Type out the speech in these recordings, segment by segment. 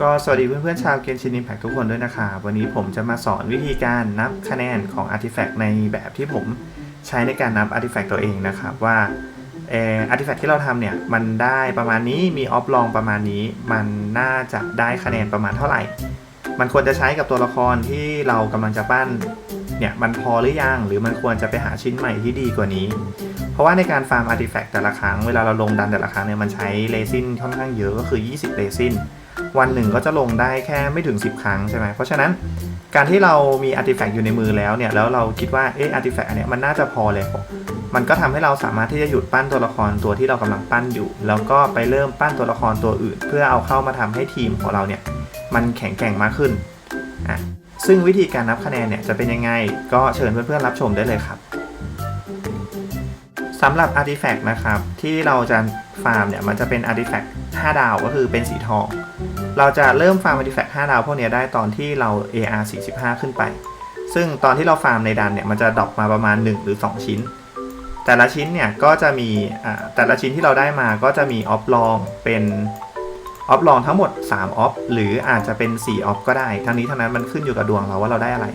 ก็สวัสดีเพื่อนๆชาวเกมชินิมแพคทุกคนด้วยนะคะ วันนี้ผมจะมาสอนวิธีการนับคะแนนของอาร์ติแฟกต์ในแบบที่ผมใช้ในการนับอาร์ติแฟกต์ตัวเองนะครับ ว่าอาร์ติแฟกต์ที่เราทำเนี่ย มันได้ประมาณนี้มีออฟลองประมาณนี้ มันน่าจะได้คะแนนประมาณเท่าไหร่ มันควรจะใช้กับตัวละครที่เรากำลังจะปั้นเนี่ยมันพอหรือยังหรือมันควรจะไปหาชิ้นใหม่ที่ดีกว่านี้ เพราะว่าในการฟาร์มอาร์ติแฟกต์แต่ละครั้งเวลาเราลงดันแต่ละครั้งเนี่ยมันใช้เรซินค่อนข้างเยอะก็คือ 20เรซิน วันหนึ่งก็จะลงได้แค่ไม่ถึง 10 ครั้งใช่ไหมเพราะฉะนั้นการที่เรามีอาร์ติแฟกต์อยู่ในมือแล้วเนี่ยแล้วเราคิดว่าเอออาร์ติแฟกต์อันเนี้ยมันน่าจะพอเลยมันก็ทำให้เราสามารถที่จะหยุดปั้นตัวละครตัวที่เรากำลังปั้นอยู่ แล้วก็ไปเริ่มปั้นตัวละครตัวอื่น เพื่อเอาเข้ามาทำให้ทีมของเราเนี่ยมันแข็งแกร่งมากขึ้นอะซึ่งวิธีการนับคะแนนเนี่ยจะเป็นยังไงก็เชิญเพื่อนๆรับชมได้เลยครับสำหรับอาร์ติแฟกต์นะครับที่เราจะฟาร์มเนี่ยมันจะเป็นอาร์ติแฟกต์5ดาวก็คือเป็นสีทอง เราจะเริ่มฟาร์มอาร์ติแฟกต์5ดาวพวกนี้ได้ตอนที่เรา AR 45 ขึ้นไป ซึ่งตอนที่เราฟาร์มในดันเนี่ยมันจะดรอปมาประมาณ 1 หรือ 2 ชิ้น แต่ละชิ้นเนี่ยก็จะมีอ่าแต่ละชิ้นที่เราได้มาก็จะมีออฟลองเป็นออฟลองทั้งหมด 3 ออฟ หรืออาจจะเป็น 4 ออฟก็ได้ ทั้งนี้ทั้งนั้นมันขึ้นอยู่กับดวงเราว่าเราได้อะไร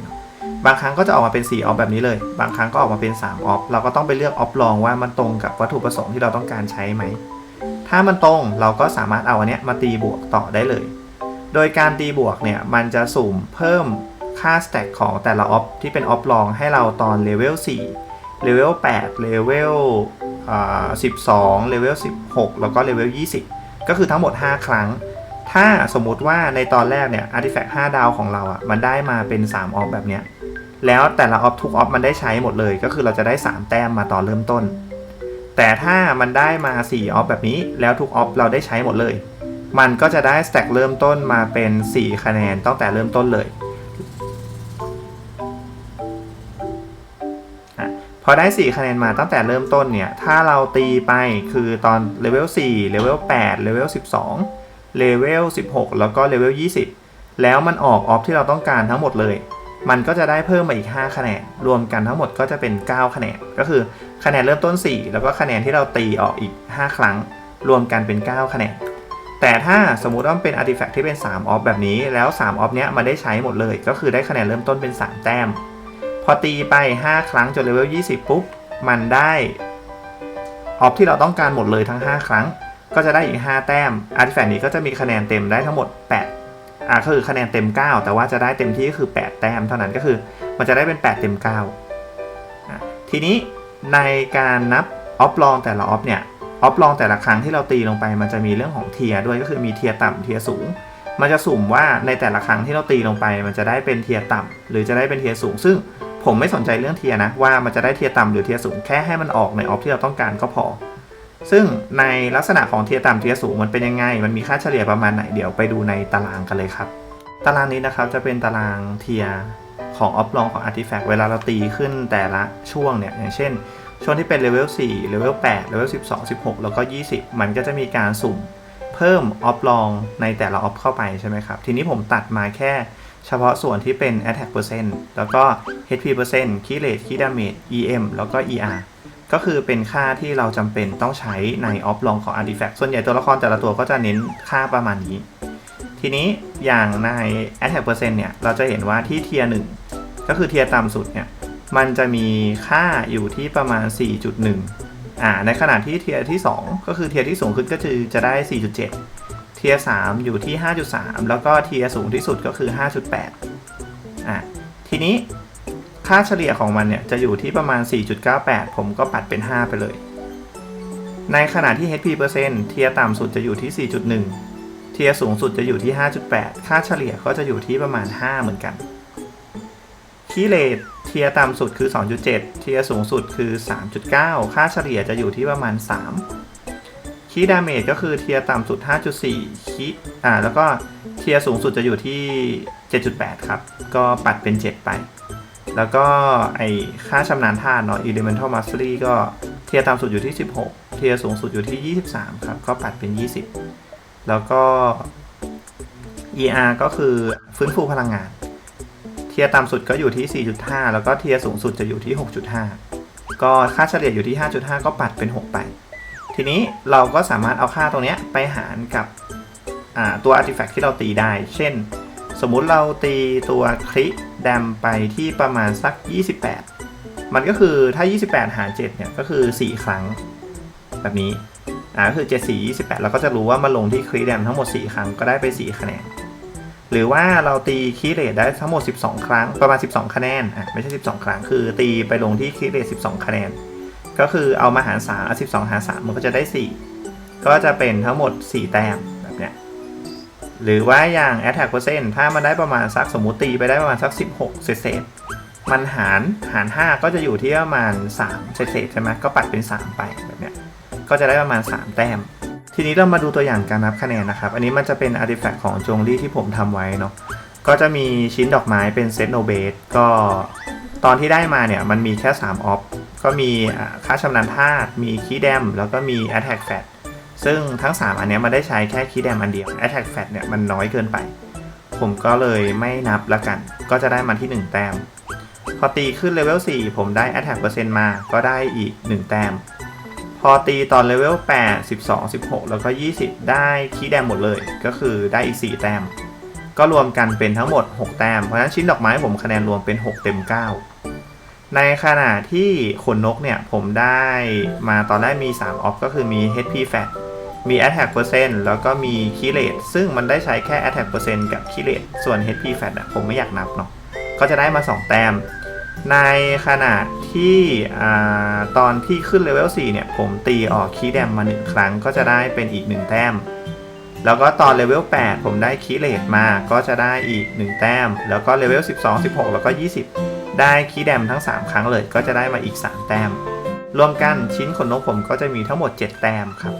บางครั้งก็จะออกมาเป็น 4 ออฟแบบนี้เลย บางครั้งก็ออกมาเป็น 3 ออฟ เราก็ต้องไปเลือกออฟลองว่ามันตรงกับวัตถุประสงค์ที่เราต้องการใช้ไหม ถ้ามันตรงเราก็สามารถเอาอันเนี้ยมาตีบวกต่อได้เลย โดยการตีบวกเนี่ยมันจะสุ่มเพิ่มค่าสแต็กของแต่ละออฟที่เป็นออฟลองให้เราตอนเลเวล4เลเวล8เลเวล12เลเวล16 แล้วก็เลเวล20 ก็คือทั้งหมด 5 ครั้ง ถ้าสมมุติว่าในตอนแรกเนี่ยอาร์ติแฟกต์5ดาวของเราอะ่ะมันได้มาเป็น 3 ออฟแบบเนี้ยแล้วแต่ละออฟทุกออฟมันได้ใช้หมดเลย ก็คือเราจะได้ 3 แต้มมาตอนเริ่มต้น แต่ถ้ามันได้มา 4 ออฟแบบนี้ แล้วทุกออฟเราได้ใช้หมดเลย มันก็จะได้สแต็กเริ่มต้นมาเป็น 4 คะแนนตั้งแต่เริ่มต้นเลยพอได้ 4 คะแนนมาตั้งแต่เริ่มต้นเนี่ย ถ้าเราตีไปคือตอนเลเวล4เลเวล8เลเวล12เลเวล16 แล้วก็เลเวล20 แล้วมันออกออฟที่เราต้องการทั้งหมดเลย มันก็จะได้เพิ่มมาอีก 5 คะแนน รวมกันทั้งหมดก็จะเป็น 9 คะแนน ก็คือคะแนนเริ่มต้น 4 แล้วก็คะแนนที่เราตีออกอีก 5 ครั้ง รวมกันเป็น 9 คะแนน แต่ถ้าสมมุติว่าเป็นอาร์ติแฟกต์ที่เป็น3ออฟแบบนี้ แล้ว3ออฟเนี้ยมันได้ใช้หมดเลย ก็คือได้คะแนนเริ่มต้นเป็น 3 แต้ม พอตีไป 5 ครั้งจนเลเวล 20 ปุ๊บ มันได้ออฟที่เราต้องการหมดเลยทั้ง 5 ครั้ง ก็จะได้อีก 5 แต้ม อาร์ติแฟกต์นี้ก็จะมีคะแนนเต็มได้ทั้งหมด 8 อ่าก็คือคะแนนเต็ม 9 แต่ว่าจะได้เต็มที่ก็คือ 8 แต้มเท่านั้นก็คือ มันจะได้เป็น 8 เต็ม9ทีนี้ในการนับออฟลองแต่ละออฟเนี่ยออฟลองแต่ละครั้งที่เราตีลงไปมันจะมีเรื่องของเทียด้วยก็คือมีเทียต่ำเทียสูง มันจะสุ่มว่าในแต่ละครั้งที่เราตีลงไป มันจะได้เป็นเทียต่ำหรือจะได้เป็นเทียสูง ซึ่งผมไม่สนใจเรื่องเทียนะว่ามันจะได้เทียต่ำหรือเทียสูงแค่ให้มันออกในออฟที่เราต้องการก็พอ ซึ่งในลักษณะของเทียต่ำเทียสูงมันเป็นยังไง มันมีค่าเฉลี่ยประมาณไหนเดี๋ยวไปดูในตารางกันเลยครับ ตารางนี้นะครับจะเป็นตารางเทียของออฟลองของ Artifact เวลาเราตีขึ้นแต่ละช่วงเนี่ยอย่างเช่น ช่วงที่เป็นเลเวล4เลเวล8เลเวล12 16 แล้วก็ 20 มันก็จะมีการสุ่มเพิ่มออฟลองในแต่ละออฟเข้าไปใช่ไหมครับ ทีนี้ผมตัดมาแค่เฉพาะส่วนที่เป็น attack percent แล้วก็ HP percent key rate key damage EM แล้วก็ ER ก็คือเป็นค่าที่เราจำเป็นต้องใช้ในออฟลองของ Artifact ส่วนใหญ่ตัวละครแต่ละตัวก็จะเน้นค่าประมาณนี้ ทีนี้อย่างใน attack percent เนี่ย เราจะเห็นว่าที่เทียร์หนึ่งก็คือเทียร์ต่ำสุดเนี่ย มันจะมีค่าอยู่ที่ประมาณ 4.1 อ่า ในขณะที่เทียร์ที่ 2 ก็คือเทียร์ที่สูงขึ้นก็คือจะได้ 4.7 เทียร์3อยู่ที่ 5.3 แล้วก็เทียร์สูงที่สุดก็คือ 5.8 อ่าทีนี้ ค่าเฉลี่ยของมันเนี่ยจะอยู่ที่ประมาณ 4.98 ผมก็ปัดเป็น 5 ไปเลย ในขณะที่ HP เปอร์เซ็นต์เทียต่ำสุดจะอยู่ที่ 4.1 เทียสูงสุดจะอยู่ที่ 5.8 ค่าเฉลี่ยก็จะอยู่ที่ประมาณ 5 เหมือนกันคีเลตเทียต่ำสุดคือ 2.7 เทียสูงสุดคือ 3.9 ค่าเฉลี่ยจะอยู่ที่ประมาณ 3 คีดาเมจก็คือเทียต่ำสุด 5.4 คีอ่าแล้วก็เทียสูงสุดจะอยู่ที่ 7.8 ครับ ก็ปัดเป็น 7 ไป แล้วก็ไอค่าชำนาญท่าเนาะ elemental mastery ก็เทียร์ต่ำสุดอยู่ที่ 16 เทียร์สูงสุดอยู่ที่ 23 ครับ ก็ปัดเป็น 20 แล้วก็ ER ก็คือฟื้นฟูพลังงาน เทียร์ต่ำสุดก็อยู่ที่ 4.5 แล้วก็เทียร์สูงสุดจะอยู่ที่ 6.5 ก็ค่าเฉลี่ยอยู่ที่ 5.5 ก็ปัดเป็น 6 ไป ทีนี้เราก็สามารถเอาค่าตรงนี้ไปหารกับตัว artifact ที่เราตีได้ เช่น สมมุติเราตีตัวคลิแดมไปที่ประมาณสัก 28 มันก็คือถ้า 28 หาร 7 เนี่ย ก็คือ 4 ครั้ง แบบนี้ อ่าก็คือ 7 4 28 เราก็จะรู้ว่ามาลงที่คลิแดมทั้งหมด 4 ครั้งก็ได้ไป 4 คะแนน หรือว่าเราตีคีย์เรทได้ทั้งหมด 12 ครั้ง ประมาณ 12 คะแนน อะไม่ใช่ 12 ครั้ง คือตีไปลงที่คีย์เรท12 คะแนน ก็คือเอามาหาร3เอา12 หาร 3 มันก็จะได้ 4 ก็จะเป็นทั้งหมด 4 แต้มแบบเนี้ย หรือว่าอย่าง attack percent ถ้ามันได้ประมาณสักสมมติตีไปได้ประมาณสัก 16 เศษมันหารหาร 5 ก็จะอยู่ที่ประมาณ 3 เศษใช่ไหมก็ปัดเป็น 3 ไปแบบเนี้ยก็จะได้ประมาณ 3 แต้ม ทีนี้เรามาดูตัวอย่างการนับคะแนนนะครับ อันนี้มันจะเป็น artifact ของจงลี่ที่ผมทำไว้เนาะก็จะมีชิ้นดอกไม้เป็นเซตโนเบสก็ตอนที่ได้มาเนี่ยมันมีแค่ 3 ออฟ ก็มีค่าชำนาญธาตุมีคีย์แดม แล้วก็มี attack fat ซึ่งทั้ง 3 อันเนี้ยมันได้ใช้แค่คีย์แดมอันเดียว attack fat เนี่ยมันน้อยเกินไป ผมก็เลยไม่นับละกัน ก็จะได้มาที่ 1 แต้ม พอตีขึ้นเลเวล4ผมได้ attack เปอร์เซ็นต์มาก็ได้อีก 1 แต้ม พอตีตอนเลเวล8 12 16 แล้วก็ 20 ได้คีย์แดมหมดเลย ก็คือได้อีก 4 แต้ม ก็รวมกันเป็นทั้งหมด 6 แต้ม เพราะฉะนั้นชิ้นดอกไม้ผมคะแนนรวมเป็น 6 เต็ม 9ในขณะที่ขนนกเนี่ย ผมได้มาตอนแรกมี 3 ออฟก็คือมี HP Fat มี Attack Percent แล้วก็มี Key Rate ซึ่งมันได้ใช้แค่ Attack Percent กับ Key Rate ส่วน HP Fat อะผมไม่อยากนับเนาะก็จะได้มา 2 แต้ม ในขณะที่อตอนที่ขึ้นเลเวล4เนี่ย ผมตีออกคีย์แดมมา 1 ครั้งก็จะได้เป็นอีก 1 แต้ม แล้วก็ตอนเลเวล8ผมได้คีย์เรทมาก็จะได้อีก 1 แต้ม แล้วก็เลเวล12 16 แล้วก็ 20 ได้คีย์แดมทั้ง 3 ครั้งเลย ก็จะได้มาอีก 3 แต้ม รวมกันชิ้นขนนกผมก็จะมีทั้งหมด 7 แต้มครับ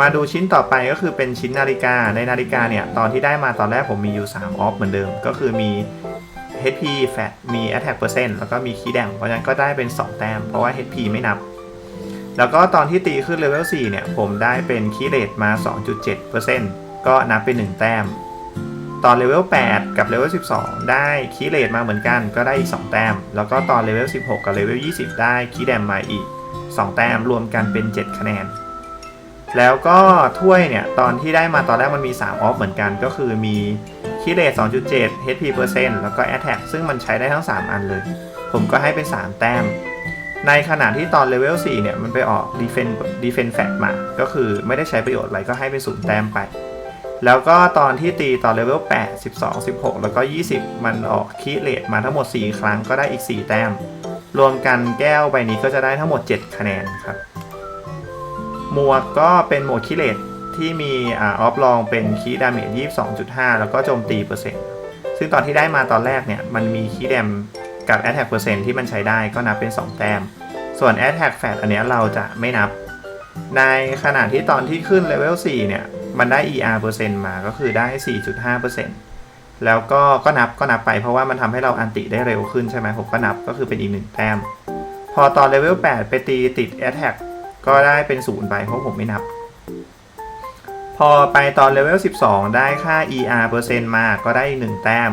มาดูชิ้นต่อไปก็คือเป็นชิ้นนาฬิกาในนาฬิกาเนี่ย ตอนที่ได้มาตอนแรกผมมีอยู่3ออฟเหมือนเดิม ก็คือมี HP Fat มี Attack Percent แล้วก็มี Key Dam เพราะฉะนั้นก็ได้เป็น 2 แต้ม เพราะว่า HP ไม่นับ แล้วก็ตอนที่ตีขึ้นเลเวล4เนี่ย ผมได้เป็น Key Rate มา 2.7%ก็นับเป็น 1 แต้ม ตอนเลเวล8กับเลเวล12 ได้ Key Rate มาเหมือนกัน ก็ได้อีก 2 แต้ม แล้วก็ตอนเลเวล16 กับเลเวล20 ได้ Key Dam มาอีก 2 แต้มรวมกันเป็น 7 คะแนน แล้วก็ถ้วยเนี่ย ตอนที่ได้มาตอนแรกมันมี 3 ออฟเหมือนกัน ก็คือมีคีเรท2.7 HP percent แล้วก็ attack ซึ่งมันใช้ได้ทั้ง 3 อันเลย ผมก็ให้เป็น 3 แต้ม ในขณะที่ตอนเลเวล4เนี่ย มันไปออก defense defense fat มา ก็คือไม่ได้ใช้ประโยชน์อะไรก็ให้เป็น0แต้มไป แล้วก็ตอนที่ตีตอนเลเวล8 12 16 แล้วก็ 20 มันออกคีเรทมาทั้งหมด 4 ครั้งก็ได้อีก 4 แต้ม รวมกันแก้วใบนี้ก็จะได้ทั้งหมด 7 คะแนนครับ หมวกก็เป็นหมวกคิเลตที่มีอ่าออฟลองเป็นคีดาเมจ22.5 แล้วก็โจมตีเปอร์เซ็นต์ซึ่งตอนที่ได้มาตอนแรกเนี่ย มันมีคีแดมกับ Attack เปอร์เซ็นต์ที่มันใช้ได้ก็นับเป็น 2 แต้ม ส่วน Attack Fat อันนี้เราจะไม่นับ ในขณะที่ตอนที่ขึ้นเลเวล4เนี่ย มันได้ ER เปอร์เซ็นต์มาก็คือได้ 4.5%แล้วก็ก็นับก็นับไปเพราะว่ามันทำให้เราอันติได้เร็วขึ้นใช่ไหมผมก็นับก็คือเป็นอีก1แต้ม พอตอนเลเวล8ไปตีติด Attack ก็ได้เป็นศูนย์ไปเพราะผมไม่นับ พอไปตอนเลเวล12 ได้ค่า ER เปอร์เซ็นต์มาก็ได้อีก1แต้ม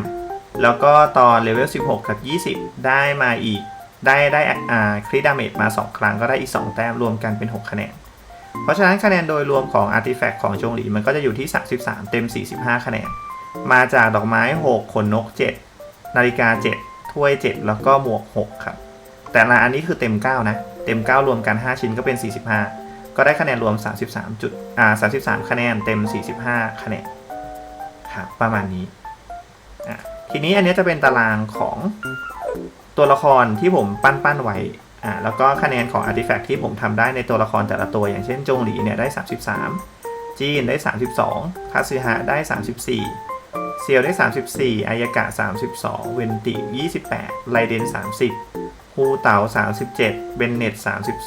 แล้วก็ตอนเลเวล16 กับ 20 ได้มาอีก ได้ได้อ่าคริดาเมจมา 2 ครั้งก็ได้อีก 2 แต้มรวมกันเป็น 6 คะแนน เพราะฉะนั้นคะแนนโดยรวมของอาร์ติแฟกต์ของจงหลีมันก็จะอยู่ที่ 33 เต็ม 45 คะแนน มาจากดอกไม้ 6 ขนนก 7 นาฬิกา 7 ถ้วย 7 แล้วก็หมวก 6 ครับ แต่ละอันนี้คือเต็ม 9 นะ เต็ม 9 รวมกัน 5 ชิ้นก็เป็น 45 ก็ได้คะแนนรวม 33จุดอ่า33 คะแนนเต็ม 45 คะแนนครับประมาณนี้อะทีนี้อันนี้จะเป็นตารางของตัวละครที่ผมปั้นปั้นๆไว้อ่าแล้วก็คะแนนของ Artifact ที่ผมทำได้ในตัวละครแต่ละตัว อย่างเช่นจงหลีเนี่ยได้ 33 จีนได้ 32คาซึฮะได้ 34 เซียวได้ 34อายากะ 32 เวนติ 28 ไลเดน 30 ฮูเต๋า37 เบนเน็ต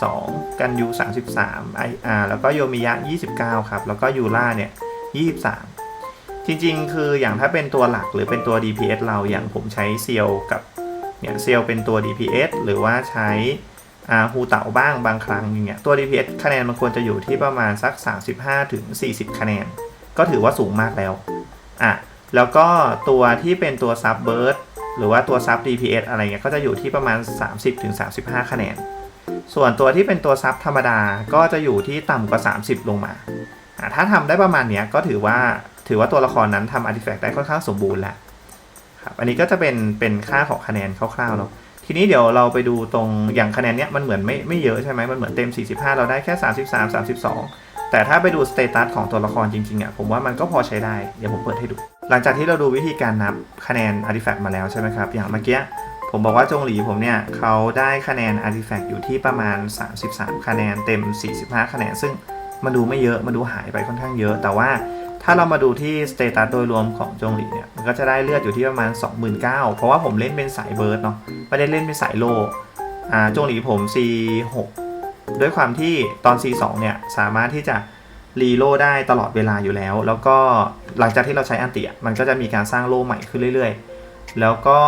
32 กันยู 33ไออาร์แล้วก็โยมิยะ 29 ครับ แล้วก็ยูล่าเนี่ย 23 จริงๆ คืออย่างถ้าเป็นตัวหลักหรือเป็นตัว DPS เราอย่างผมใช้เซียวกับเนี่ยเซียวเป็นตัว DPS หรือว่าใช้อาฮูเต๋าบ้างบางครั้งอย่างเงี้ยตัว DPS คะแนนมันควรจะอยู่ที่ประมาณสัก 35ถึง40คะแนน ก็ถือว่าสูงมากแล้วอะแล้วก็ตัวที่เป็นตัวซับเบิร์ด หรือว่าตัวซับ DPS อะไรเงี้ยก็จะอยู่ที่ประมาณ 30-35 คะแนน ส่วนตัวที่เป็นตัวซับธรรมดาก็จะอยู่ที่ต่ำกว่า 30 ลงมา ถ้าทำได้ประมาณเนี้ยก็ถือว่าถือว่าตัวละครนั้นทำอาร์ติแฟกต์ได้ค่อนข้างสมบูรณ์แล้วครับอันนี้ก็จะเป็นเป็นค่าของคะแนนคร่าวๆเนาะทีนี้เดี๋ยวเราไปดูตรงอย่างคะแนนเนี้ยมันเหมือนไม่ไม่เยอะใช่ไหมมันเหมือนเต็ม 45 เราได้แค่ 33 32 แต่ถ้าไปดูสเตตัสของตัวละครจริงๆอะผมว่ามันก็พอใช้ได้ เดี๋ยวผมเปิดให้ดู หลังจากที่เราดูวิธีการนับคะแนนอาร์ติแฟกต์มาแล้วใช่ไหมครับ อย่างเมื่อกี้ผมบอกว่าจงหลีผมเนี่ยเขาได้คะแนนอาร์ติแฟกต์อยู่ที่ประมาณ 33 คะแนนเต็ม 45 คะแนน ซึ่งมันดูไม่เยอะมันดูหายไปค่อนข้างเยอะ แต่ว่าถ้าเรามาดูที่สเตตัสโดยรวมของจงหลีเนี่ยมันก็จะได้เลือดอยู่ที่ประมาณ 29,000เพราะว่าผมเล่นเป็นสายเบิร์ดเนาะไม่ได้เล่นเป็นสายโลอ่าจงหลีผม C6 ด้วยความที่ตอน C2 เนี่ยสามารถที่จะ รีโลได้ตลอดเวลาอยู่แล้ว แล้วก็หลังจากที่เราใช้อันเตียมันก็จะมีการสร้างโลใหม่ขึ้นเรื่อยๆ แล้วก็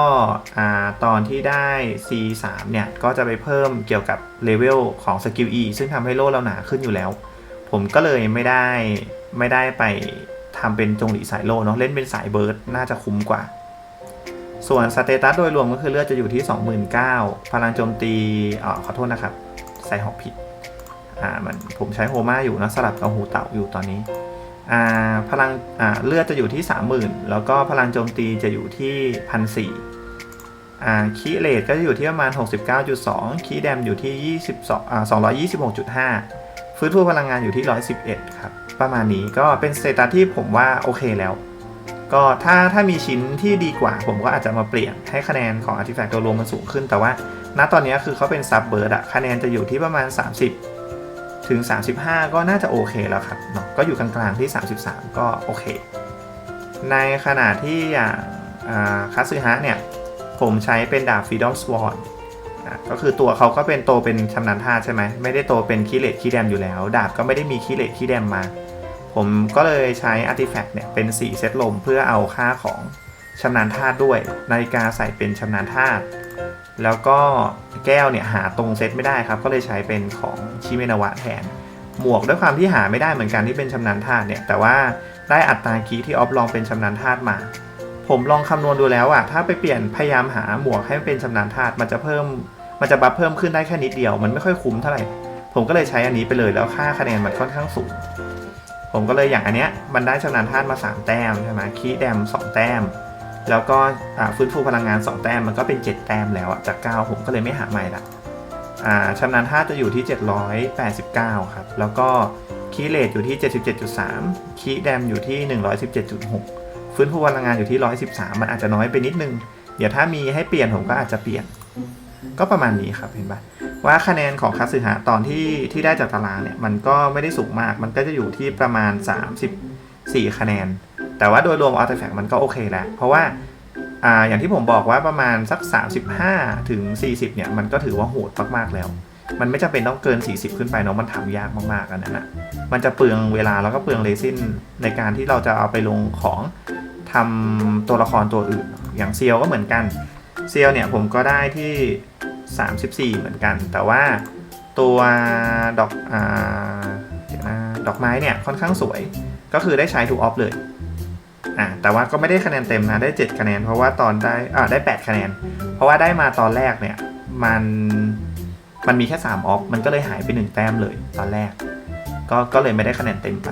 อตอนที่ได้ C3 เนี่ยก็จะไปเพิ่มเกี่ยวกับเลเวลของสกิล E ซึ่งทำให้โลเราหนาขึ้นอยู่แล้ว ผมก็เลยไม่ได้ไม่ได้ไปทำเป็นจงหลีสายโลเนาะเล่นเป็นสายเบิร์ดน่าจะคุ้มกว่า ส่วนสเตตัสโดยรวมก็คือเลือดจะอยู่ที่ 29,000พลังโจมตีอ๋อขอโทษนะครับใส่หอกผิด อ่ามันผมใช้โฮมาอยู่นะสลับกับหูเต่าอยู่ตอนนี้อ่าพลังอ่าเลือดจะอยู่ที่ 30,000 แล้วก็พลังโจมตีจะอยู่ที่1,400อ่าคีเลทก็จะอยู่ที่ประมาณ 69.2 คีแดมอยู่ที่ 22อ่า226.5 ฟื้นฟูพลังงานอยู่ที่ 111 ครับ ประมาณนี้ก็เป็นสเตตัสที่ผมว่าโอเคแล้ว ก็ถ้าถ้ามีชิ้นที่ดีกว่าผมก็อาจจะมาเปลี่ยนให้คะแนนของ Artifact ตัวรวมมันสูงขึ้น แต่ว่าณตอนนี้คือเขาเป็นซับเบิร์ดอะคะแนนจะอยู่ที่ประมาณ 30 ถึง 35 ก็น่าจะโอเคแล้วครับเนาะก็อยู่กลางๆที่ 33 ก็โอเค ในขณะที่อย่างคาซึฮะเนี่ย ผมใช้เป็นดาบ Freedom Sword อะก็คือตัวเขาก็เป็นโตเป็นชำนาญท่าใช่ไหมไม่ได้โตเป็นคีเลตคีแดมอยู่แล้ว ดาบก็ไม่ได้มีคีเลตคีแดมมา ผมก็เลยใช้อาร์ติแฟกต์เนี่ยเป็น 4 เซตลมเพื่อเอาค่าของชำนาญธาด้วย นาฬิกาใส่เป็นชำนาญธา แล้วก็แก้วเนี่ยหาตรงเซตไม่ได้ครับ ก็เลยใช้เป็นของชิเมนาวะแทน หมวกด้วยความที่หาไม่ได้เหมือนกันที่เป็นชำนาญธาตุเนี่ย แต่ว่าได้อัตราคีที่ออฟลองเป็นชำนาญธาตุมา ผมลองคำนวณดูแล้วอะถ้าไปเปลี่ยนพยายามหาหมวกให้มันเป็นชำนาญธาตุมันจะเพิ่ม มันจะบัฟเพิ่มขึ้นได้แค่นิดเดียว มันไม่ค่อยคุ้มเท่าไหร่ ผมก็เลยใช้อันนี้ไปเลยแล้วค่าคะแนนมันค่อนข้างสูง ผมก็เลยอย่างอันเนี้ยมันได้ชำนาญธาตุมา 3 แต้มใช่ไหมคีแดม2 แต้ม แล้วก็ฟื้นฟูพลังงาน 2 แต้มมันก็เป็น 7 แต้มแล้วจาก 9 ผมก็เลยไม่หาใหม่ละอ่าชำนาญธาจะอยู่ที่ 789 ครับ แล้วก็คีเลทอยู่ที่ 77.3 คีแดมอยู่ที่ 117.6 ฟื้นฟูพลังงานอยู่ที่ 113 มันอาจจะน้อยไปนิดนึง เดี๋ยวถ้ามีให้เปลี่ยนผมก็อาจจะเปลี่ยน ก็ประมาณนี้ครับเห็นปะว่าคะแนนของคาสึฮะตอนที่ที่ได้จากตารางเนี่ยมันก็ไม่ได้สูงมาก มันก็จะอยู่ที่ประมาณ 34 คะแนน แต่ว่าโดยรวมอาร์ติแฟกต์มันก็โอเคแล้ว เพราะว่าอ่าอย่างที่ผมบอกว่าประมาณสัก 35 ถึง 40 เนี่ย มันก็ถือว่าโหดมากๆแล้ว มันไม่จำเป็นต้องเกิน 40 ขึ้นไปเนาะมันทำยากมากๆอันนั้นะมันจะเปลืองเวลาแล้วก็เปลืองเรซินในการที่เราจะเอาไปลงของทำตัวละครตัวอื่น อย่างเซียวก็เหมือนกันเซียวเนี่ยผมก็ได้ที่ 34 เหมือนกัน แต่ว่าตัวดอกอ่าเดี๋ยวนะดอกไม้เนี่ยค่อนข้างสวย ก็คือได้ใช้ทุกออฟเลย อ่าแต่ว่าก็ไม่ได้คะแนนเต็มนะได้ 7 คะแนน เพราะว่าตอนได้อ่าได้ 8 คะแนน เพราะว่าได้มาตอนแรกเนี่ยมันมันมีแค่3ออฟมันก็เลยหายไป 1 แต้มเลยตอนแรก ก็ก็เลยไม่ได้คะแนนเต็มไป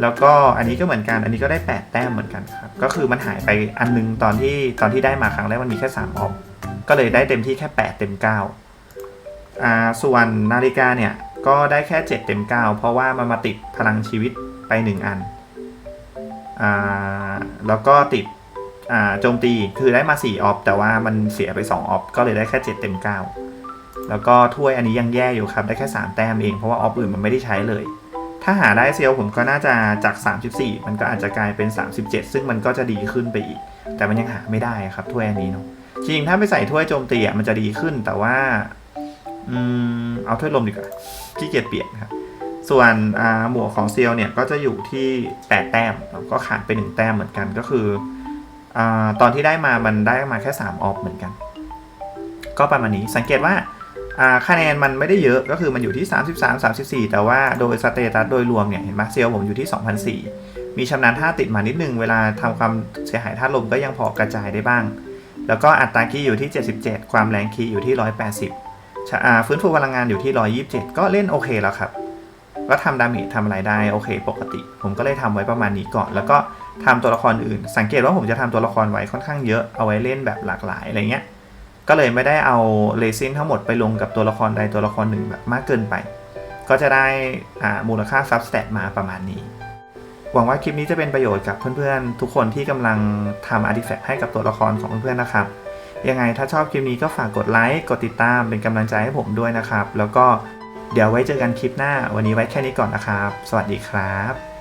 แล้วก็อันนี้ก็เหมือนกัน อันนี้ก็ได้ 8 แต้มเหมือนกันครับก็คือมันหายไปอันนึงตอนที่ตอนที่ได้มาครั้งแรกมันมีแค่3ออฟก็เลยได้เต็มที่แค่ 8 เต็ม9อ่าส่วนนาฬิกาเนี่ยก็ได้แค่ 7 เต็ม 9 เพราะว่ามันมาติดพลังชีวิตไป 1 อันอ่า แล้วก็ติดโจมตีคือได้มา 4 ออฟแต่ว่ามันเสียไป 2 ออฟก็เลยได้แค่ 7 เต็ม 9 แล้วก็ถ้วยอันนี้ยังแย่อยู่ครับ ได้แค่ 3 แต้มเองเพราะว่าออฟอื่นมันไม่ได้ใช้เลย ถ้าหาได้เซลผมก็น่าจะจาก 34 มันก็อาจจะกลายเป็น 37 ซึ่งมันก็จะดีขึ้นไปอีก แต่มันยังหาไม่ได้ครับถ้วยอันนี้เนาะจริงถ้าไปใส่ถ้วยโจมตีอะมันจะดีขึ้นแต่ว่าอืมเอาถ้วยลมดีกว่าขี้เกียจเปลี่ยนครับ ส่วนหมวกของเซียวเนี่ยก็จะอยู่ที่8แต้มแล้วก็ขาดไป1แต้มเหมือนกันก็คืออตอนที่ได้มามันได้มาแค่ 3 ออฟเหมือนกัน ก็ประมาณนี้สังเกตว่าอ่าคะแนนมันไม่ได้เยอะก็คือมันอยู่ที่ 33 34 แต่ว่าโดยสเตตัสโดยรวมเนี่ยเห็นไหมเซียวผมอยู่ที่ 2004 มีชำนาญท่าติดมานิดนึง เวลาทำความเสียหายท่าลมก็ยังพอกระจายได้บ้าง แล้วก็อัตราคีย์อยู่ที่ 77 ความแรงคีย์อยู่ที่ 180ฟื้นฟูพลังงานอยู่ที่ 127 ก็เล่นโอเคแล้วครับ ก็ทำดาเมจทำอะไรได้โอเค ปกติ ผมก็เลยทำไว้ประมาณนี้ก่อน แล้วก็ทำตัวละครอื่น สังเกตว่าผมจะทำตัวละครไว้ค่อนข้างเยอะเอาไว้เล่นแบบหลากหลายอะไรเงี้ยก็เลยไม่ได้เอาเลซินทั้งหมดไปลงกับตัวละครใดตัวละครหนึ่งแบบมากเกินไป ก็จะได้อ่ามูลค่าซับสแตทมาประมาณนี้ หวังว่าคลิปนี้จะเป็นประโยชน์กับเพื่อนๆ ทุกคนที่กำลังทำอาร์ติแฟกต์ให้กับตัวละครของเพื่อนๆนะครับ ยังไงถ้าชอบคลิปนี้ก็ฝากกดไลค์ กดติดตามเป็นกำลังใจให้ผมด้วยนะครับ แล้วก็ เดี๋ยวไว้เจอกันคลิปหน้า วันนี้ไว้แค่นี้ก่อนนะครับ สวัสดีครับ